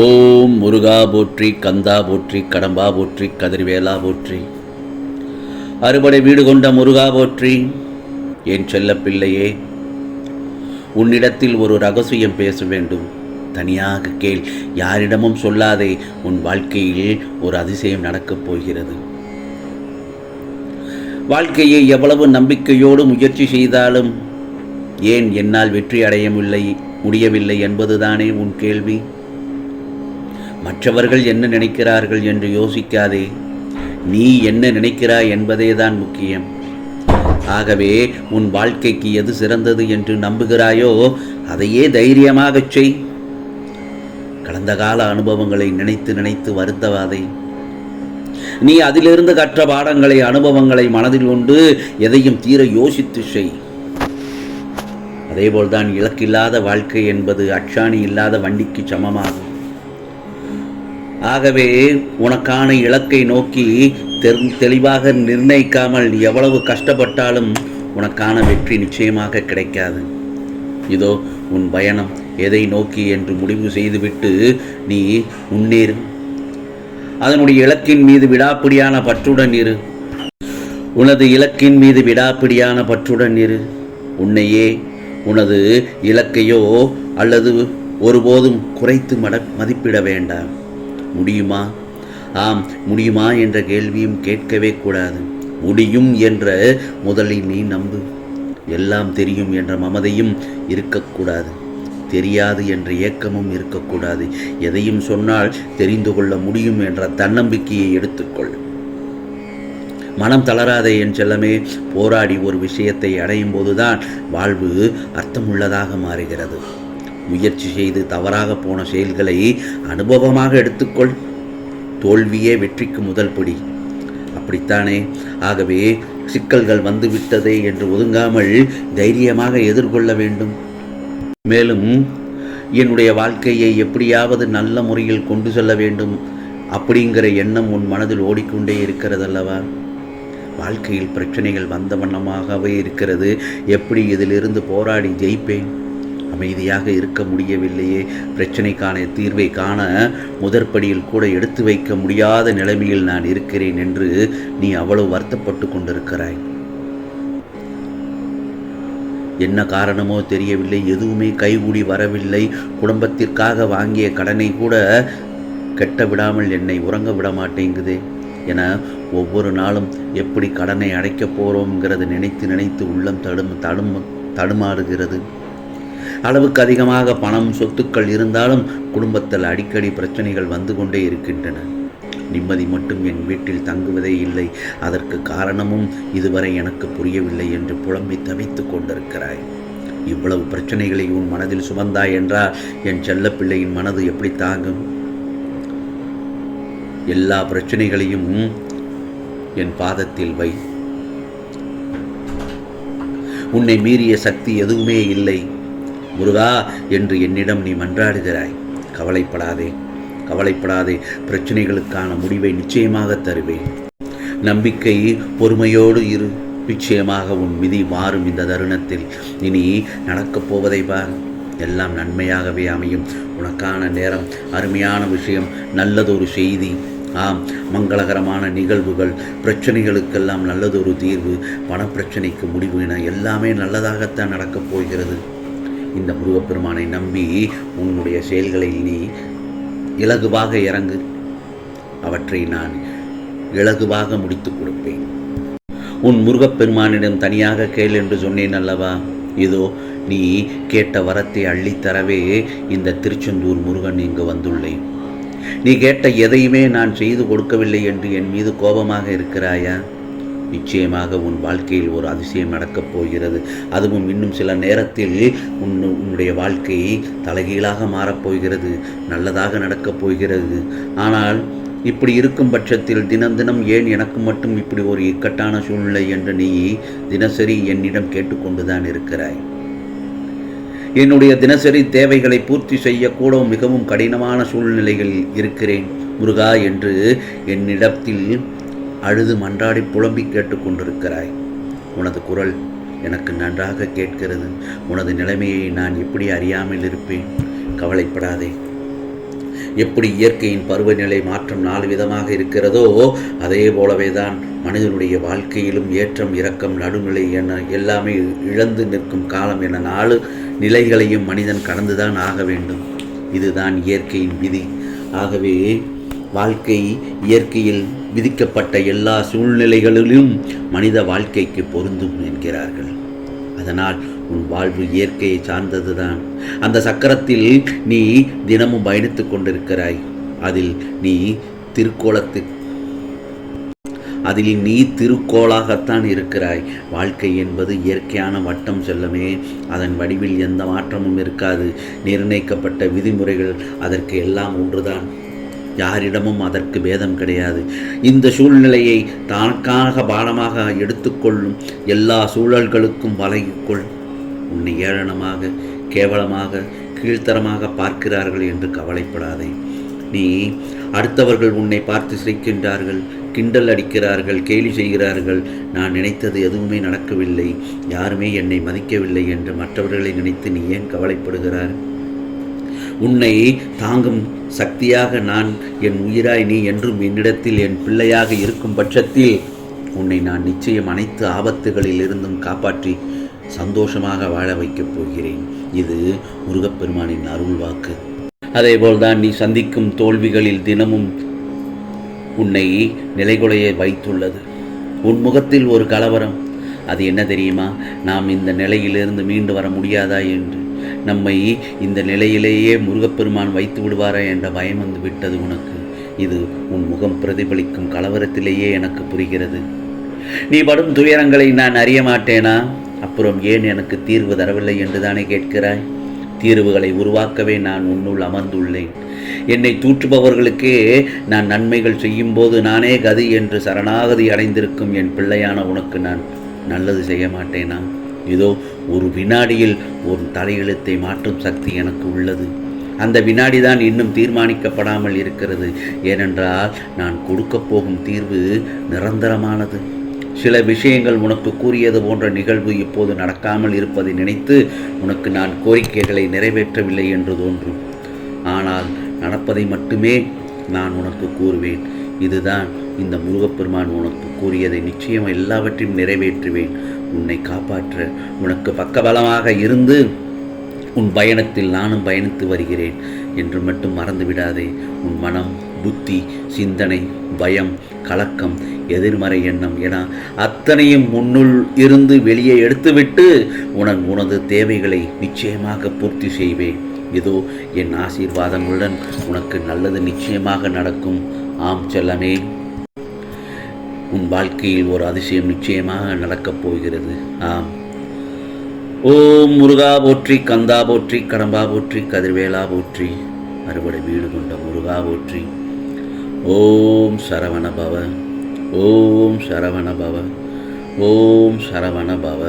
ஓம் முருகா போற்றி கந்தா போற்றி கடம்பா போற்றி கதிர்வேலா போற்றி. அறுபடை வீடு கொண்ட முருகா போற்றி என் செல்ல பிள்ளையே உன்னிடத்தில் ஒரு ரகசியம் பேச வேண்டும். தனியாக கேள் யாரிடமும் சொல்லாதே உன் வாழ்க்கையில் ஒரு அதிசயம் நடக்கப் போகிறது. வாழ்க்கையை எவ்வளவு நம்பிக்கையோடு முயற்சி செய்தாலும் ஏன் என்னால் வெற்றி அடைய முடியவில்லை என்பதுதானே உன் கேள்வி. மற்றவர்கள் என்ன நினைக்கிறார்கள் என்று யோசிக்காதே. நீ என்ன நினைக்கிறாய் என்பதே தான் முக்கியம். ஆகவே உன் வாழ்க்கைக்கு எது சிறந்தது என்று நம்புகிறாயோ அதையே தைரியமாகச் செய். கடந்த கால அனுபவங்களை நினைத்து நினைத்து வருத்தவாதே. நீ அதிலிருந்து கற்ற பாடங்களை அனுபவங்களை மனதில் கொண்டு எதையும் தீர யோசித்து செய். அதேபோல்தான் இலக்கில்லாத வாழ்க்கை என்பது அச்சாணி இல்லாத வண்டிக்கு சமமாகும். ஆகவே உனக்கான இலக்கை நோக்கி தெரி தெளிவாக நிர்ணயிக்காமல் எவ்வளவு கஷ்டப்பட்டாலும் உனக்கான வெற்றி நிச்சயமாக கிடைக்காது. இதோ உன் பயணம் எதை நோக்கி என்று முடிவு செய்துவிட்டு நீ முன்னேறு. அதனுடைய இலக்கின் மீது விடாப்பிடியான பற்றுடன் இரு. உனது இலக்கின் மீது விடாப்பிடியான பற்றுடன் இரு. உன்னையே உனது இலக்கையோ அல்லது ஒருபோதும் குறைத்து மட மதிப்பிட வேண்டாம். முடியுமா? ஆம் முடியுமா என்ற கேள்வியும் கேட்கவே கூடாது. முடியும் என்ற முதலில் நீ நம்பு. எல்லாம் தெரியும் என்ற மமதையும் இருக்கக்கூடாது. தெரியாது என்ற ஏக்கமும் இருக்கக்கூடாது. எதையும் சொன்னால் தெரிந்து கொள்ள முடியும் என்ற தன்னம்பிக்கையை எடுத்துக்கொள். மனம் தளராதே என் செல்லமே போராடி ஒரு விஷயத்தை அடையும் போதுதான் வாழ்வு அர்த்தமுள்ளதாக மாறுகிறது. முயற்சி செய்து தவறாக போன செயல்களை அனுபவமாக எடுத்துக்கொள். தோல்வியே வெற்றிக்கு முதல் படி. அப்படித்தானே? ஆகவே சிக்கல்கள் வந்துவிட்டதே என்று ஒதுங்காமல் தைரியமாக எதிர்கொள்ள வேண்டும். மேலும் என்னுடைய வாழ்க்கையை எப்படியாவது நல்ல முறையில் கொண்டு செல்ல வேண்டும். அப்படிங்கிற எண்ணம் உன் மனதில் ஓடிக்கொண்டே இருக்கிறதல்லவா? வாழ்க்கையில் பிரச்சனைகள் வந்த வண்ணமாகவே இருக்கிறது. எப்படி இதிலிருந்து போராடி ஜெயிப்பேன்? அமைதியாக இருக்க முடியவில்லையே. பிரச்சனைக்கான தீர்வை காண முதற்படியில் கூட எடுத்து வைக்க முடியாத நிலைமையில் நான் இருக்கிறேன் என்று நீ அவ்வளவு வருத்தப்பட்டு கொண்டிருக்கிறாய். என்ன காரணமோ தெரியவில்லை எதுவுமே கைகூடி வரவில்லை. குடும்பத்திற்காக வாங்கிய கடனை கூட கெட்ட விடாமல் என்னை உறங்க விட மாட்டேங்குதே என ஒவ்வொரு நாளும் எப்படி கடனை அடைக்கப் போகிறோங்கிறது நினைத்து நினைத்து உள்ளம் தடும் தடும் தடுமாறுகிறது. அளவுக்கு அதிகமாக பணம் சொத்துக்கள் இருந்தாலும் குடும்பத்தில் அடிக்கடி பிரச்சனைகள் வந்து கொண்டே இருக்கின்றன. நிம்மதி மட்டும் என் வீட்டில் தங்குவதே இல்லை. அதற்கு காரணமும் இதுவரை எனக்கு புரியவில்லை என்று புலம்பி தவித்துக் கொண்டிருக்கிறாய். இவ்வளவு பிரச்சனைகளை உன் மனதில் சுமந்தாய் என்றால் என் செல்லப்பிள்ளையின் மனது எப்படி தாங்கும்? எல்லா பிரச்சனைகளையும் என் பாதத்தில் வை. உன்னை மீறிய சக்தி எதுவுமே இல்லை. முருகா என்று என்னிடம் நீ மன்றாடுகிறாய். கவலைப்படாதே கவலைப்படாதே பிரச்சனைகளுக்கான முடிவை நிச்சயமாக தருவேன். நம்பிக்கை பொறுமையோடு இரு. நிச்சயமாக உன் மிதி மாறும் இந்த தருணத்தில். இனி நடக்கப் போவதை பார். எல்லாம் நன்மையாகவே அமையும். உனக்கான நேரம் அருமையான விஷயம் நல்லதொரு செய்தி. ஆம் மங்களகரமான நிகழ்வுகள் பிரச்சனைகளுக்கெல்லாம் நல்லதொரு தீர்வு பணப்பிரச்சனைக்கு முடிவு என எல்லாமே நல்லதாகத்தான் நடக்கப் போகிறது. இந்த முருகப்பெருமானை நம்பி உன்னுடைய செயல்களில் நீ இலகுவாக இறங்கு. அவற்றை நான் இலகுவாக முடித்துக் கொடுப்பேன். உன் முருகப்பெருமானிடம் தனியாக கேள் என்று சொன்னேன் அல்லவா? இதோ நீ கேட்ட வரத்தை அள்ளித்தரவே இந்த திருச்செந்தூர் முருகன் இங்கு வந்துள்ளேன். நீ கேட்ட எதையுமே நான் செய்து கொடுக்கவில்லை என்று என் மீது கோபமாக இருக்கிறாயா? நிச்சயமாக உன் வாழ்க்கையில் ஒரு அதிசயம் நடக்கப் போகிறது. அதுவும் இன்னும் சில நேரத்தில் உன் உன்னுடைய வாழ்க்கை தலைகீழாக மாறப்போகிறது நல்லதாக நடக்கப் போகிறது. ஆனால் இப்படி இருக்கும் பட்சத்தில் தினம் தினம் ஏன் எனக்கு மட்டும் இப்படி ஒரு இக்கட்டான சூழ்நிலை என்று நீ தினசரி என்னிடம் கேட்டுக்கொண்டுதான் இருக்கிறாய்? என்னுடைய தினசரி தேவைகளை பூர்த்தி செய்யக்கூட மிகவும் கடினமான சூழ்நிலைகளில் இருக்கிறேன். முருகா என்று என்னிடத்தில் அழுது மன்றாடி புலம்பி கேட்டுக்கொண்டிருக்கிறாய். உனது குரல் எனக்கு நன்றாக கேட்கிறது. உனது நிலைமையை நான் எப்படி அறியாமல் இருப்பேன்? கவலைப்படாதே. எப்படி இயற்கையின் பருவநிலை மாற்றம் நாலு விதமாக இருக்கிறதோ அதே போலவே தான் மனிதனுடைய வாழ்க்கையிலும் ஏற்றம் இறக்கம் நடுநிலை என எல்லாமே இழந்து நிற்கும் காலம் என நாலு நிலைகளையும் மனிதன் கடந்துதான் ஆக வேண்டும். இதுதான் இயற்கையின் விதி. ஆகவே வாழ்க்கை இயற்கையில் விதிக்கப்பட்ட எல்லா சூழ்நிலைகளிலும் மனித வாழ்க்கைக்கு பொருந்தும் என்கிறார்கள். அதனால் உன் வாழ்வு இயற்கையை சார்ந்ததுதான். அந்த சக்கரத்தில் நீ தினமும் பயணித்துக் கொண்டிருக்கிறாய். அதில் நீ திருக்கோலத்து அதில் நீ திருக்கோளாகத்தான் இருக்கிறாய். வாழ்க்கை என்பது இயற்கையான வட்டம் செல்லமே. அதன் வடிவில் எந்த மாற்றமும் இருக்காது. நிர்ணயிக்கப்பட்ட விதிமுறைகள் அதற்கு எல்லாம் ஒன்றுதான். யாரிடமும் அதற்கு பேதம் கிடையாது. இந்த சூழ்நிலையை தனக்காக பாடமாக எடுத்துக்கொள்ளும் எல்லா சூழல்களுக்கும் வழங்கிக்கொள். உன்னை ஏளனமாக கேவலமாக கீழ்த்தரமாக பார்க்கிறார்கள் என்று கவலைப்படாதே. நீ அடுத்தவர்கள் உன்னை பார்த்து சிரிக்கின்றார்கள் கிண்டல் அடிக்கிறார்கள் கேலி செய்கிறார்கள். நான் நினைத்தது எதுவுமே நடக்கவில்லை. யாருமே என்னை மதிக்கவில்லை என்று மற்றவர்களை நினைத்து நீ ஏன் கவலைப்படுகிறார் உன்னை தாங்கும் சக்தியாக நான் என் உயிராய் நீ என்றும் என்னிடத்தில் என் பிள்ளையாக இருக்கும் பட்சத்தில் உன்னை நான் நிச்சயம் அனைத்து ஆபத்துகளில் இருந்தும் காப்பாற்றி சந்தோஷமாக வாழ வைக்கப் போகிறேன். இது முருகப்பெருமானின் அருள் வாக்கு. அதேபோல்தான் நீ சந்திக்கும் தோல்விகளில் தினமும் உன்னை நிலைகுலைய வைத்துள்ளது. உன் முகத்தில் ஒரு கலவரம். அது என்ன தெரியுமா? நாம் இந்த நிலையிலிருந்து மீண்டு வர முடியாதா என்று. நம்மை இந்த நிலையிலேயே முருகப்பெருமான் வைத்து விடுவாரா என்ற பயம் வந்து விட்டது உனக்கு. இது உன் முகம் பிரதிபலிக்கும் கலவரத்திலேயே எனக்கு புரிகிறது. நீ படும் துயரங்களை நான் அறிய மாட்டேனா? அப்புறம் ஏன் எனக்கு தீர்வு தரவில்லை என்று தானே கேட்கிறாய்? தீர்வுகளை உருவாக்கவே நான் உன்னுள் அமர்ந்துள்ளேன். என்னை தூற்றுபவர்களுக்கே நான் நன்மைகள் செய்யும்போது நானே கதி என்று சரணாகதி அடைந்திருக்கும் என் பிள்ளையான உனக்கு நான் நல்லது செய்ய மாட்டேனா? இதோ ஒரு வினாடியில் ஒரு தலையெழுத்தை மாற்றும் சக்தி எனக்கு உள்ளது. அந்த வினாடி தான் இன்னும் தீர்மானிக்கப்படாமல் இருக்கிறது. ஏனென்றால் நான் கொடுக்கப் போகும் தீர்வு நிரந்தரமானது. சில விஷயங்கள் உனக்கு கூறியது போன்ற நிகழ்வு இப்போது நடக்காமல் இருப்பதை நினைத்து உனக்கு நான் கோரிக்கைகளை நிறைவேற்றவில்லை என்று தோன்றும். ஆனால் நடப்பதை மட்டுமே நான் உனக்கு கூறுவேன். இதுதான் இந்த முருகப்பெருமான் உனக்கு கூறியதை நிச்சயம் எல்லாவற்றையும் நிறைவேற்றுவேன். உன்னை காப்பாற்ற உனக்கு பக்கபலமாக இருந்து உன் பயணத்தில் நானும் பயணித்து வருகிறேன் என்று மட்டும் மறந்துவிடாதே உன் மனம் புத்தி சிந்தனை பயம் கலக்கம் எதிர்மறை எண்ணம் என அத்தனையும் உன்னுள் இருந்து வெளியே எடுத்துவிட்டு உனன் உனது தேவைகளை நிச்சயமாக பூர்த்தி செய்வேன். இதோ என் ஆசீர்வாதங்களுடன் உனக்கு நல்லது நிச்சயமாக நடக்கும். ஆம் செல்லமே. உன் வாழ்க்கையில் ஒரு அதிசயம் நிச்சயமாக நடக்கப் போகிறது. ஆம். ஓம் முருகா போற்றி கந்தா போற்றி கடம்பா போற்றி கதிர்வேலா போற்றி அறுவடை வீடு கொண்ட முருகா போற்றி. ஓம் சரவண பவ ஓம் சரவண பவ ஓம் சரவண பவ.